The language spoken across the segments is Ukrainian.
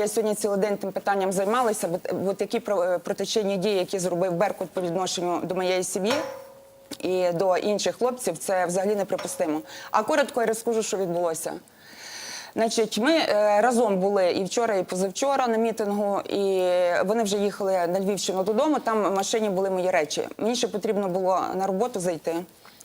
Я сьогодні цілий день тим питанням займалася, бо, такі е, протичинні дії, які зробив Беркут по відношенню до моєї сім'ї і до інших хлопців, це взагалі неприпустимо. А коротко я розкажу, що відбулося. Значить, ми е, разом були і вчора, і позавчора на мітингу, і вони вже їхали на Львівщину додому. Там в машині були мої речі. Мені ще потрібно було на роботу зайти.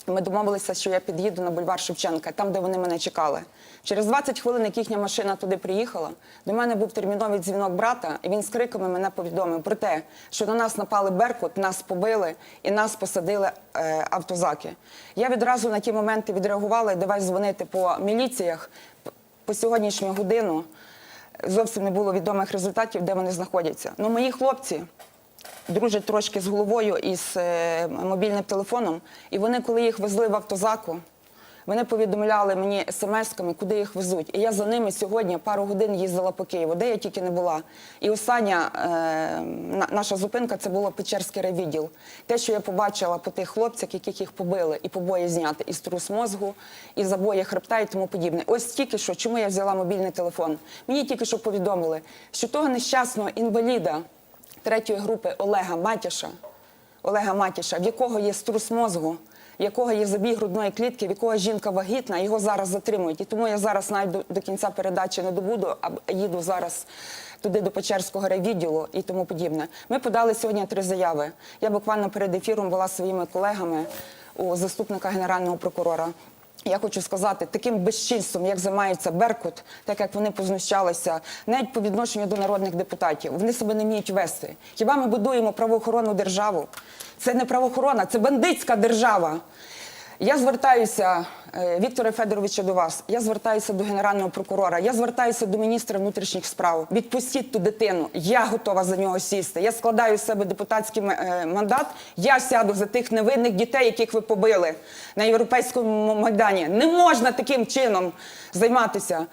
Ми домовилися, що я під'їду на бульвар Шевченка, там, де вони мене чекали. Через 20 хвилин, як їхня машина туди приїхала, до мене був терміновий дзвінок брата, і він з криками мене повідомив про те, що на нас напали Беркут, нас побили і нас посадили е, автозаки. Я відразу на ті моменти відреагувала і давай дзвонити по міліціях. По сьогоднішню годину зовсім не було відомих результатів, де вони знаходяться. Ну, мої хлопці дружать трошки з головою і з е, мобільним телефоном. І вони, коли їх везли в автозаку, вони повідомляли мені смс-ками, куди їх везуть. І я за ними сьогодні пару годин їздила по Києву, де я тільки не була. І остання е, наша зупинка це було Печерський райвідділ. Те, що я побачила по тих хлопцях, яких їх побили, і побої зняти, і струс мозгу, і забої хребта, і тому подібне. Ось тільки що, чому я взяла мобільний телефон? Мені тільки що повідомили, що того нещасного інваліда третьої групи Олега Матіша, Олега Матіша, в якого є струс мозгу, в якого є забій грудної клітки, в якого жінка вагітна, його зараз затримують. І тому я зараз навіть до, до кінця передачі не добуду, а їду зараз туди до Печерського райвідділу і тому подібне. Ми подали сьогодні три заяви. Я буквально перед ефіром була своїми колегами у заступника генерального прокурора. Я хочу сказати, таким безчинством, як займається Беркут, так як вони познущалися, навіть по відношенню до народних депутатів, вони себе не вміють вести. Хіба ми будуємо правоохоронну державу? Це не правоохорона, це бандитська держава. Я звертаюся, е, Вікторе Федоровичу, до вас. Я звертаюся до генерального прокурора. Я звертаюся до міністра внутрішніх справ. Відпустіть ту дитину. Я готова за нього сісти. Я складаю з себе депутатський е, мандат. Я сяду за тих невинних дітей, яких ви побили на європейському майдані. Не можна таким чином займатися.